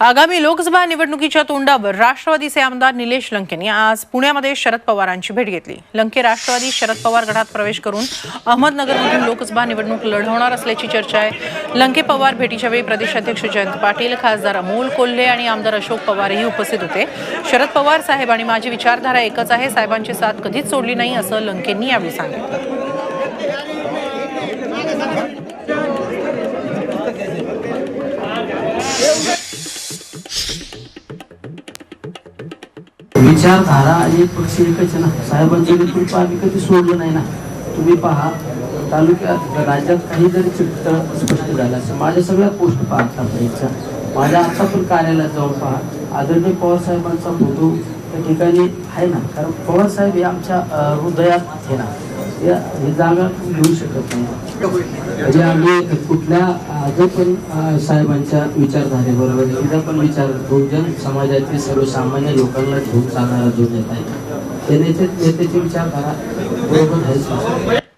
आगामी लोकसभा निवडणुकीच्या तोंडावर राष्ट्रवादीचे आमदार निलेश लंकेंनी आज पुण्यामध्ये शरद पवारांची भेट घेतली. लंके राष्ट्रवादी शरद पवार गटात प्रवेश करून अहमदनगरमधून लोकसभा निवडणूक लढवणार असल्याची चर्चा आहे. लंके पवार भेटीच्या वेळी प्रदेशाध्यक्ष जयंत पाटील खासदार अमोल कोल्हे आणि आमदार अशोक पवारही उपस्थित होते. शरद पवार साहेब आणि माझी विचारधारा एकच आहे साहेबांची साथ कधीच सोडली नाही असं लंकेंनी यावेळी सांगितलं. विचारधारा आणि पक्ष एकच आहे ना. साहेबांचं नेतृत्व आम्ही कधी सोडलं नाही ना. तुम्ही पहा तालुक्यात राज्यात काही जरी चित्र स्पष्ट झालं असं माझ्या सगळ्या पोस्ट पाहता पाहिजे माझ्या आता पण कार्यालयात जाऊन पहा. आदरणीय पवार साहेबांचा फोटो त्या ठिकाणी आहे ना. कारण पवार साहेब हे आमच्या हृदयात आहे ना. या ही जागा घेऊ शकत नाही. म्हणजे आम्ही कुठल्या आज जो पण साहेबांच्या विचारधारेबरोबर एकदा पण विचार बहुजन समाजातील सर्वसामान्य लोकांना घेऊन चालणारा जो नेता आहे त्या नेते नेत्याची विचारधारा बरोबर आहे.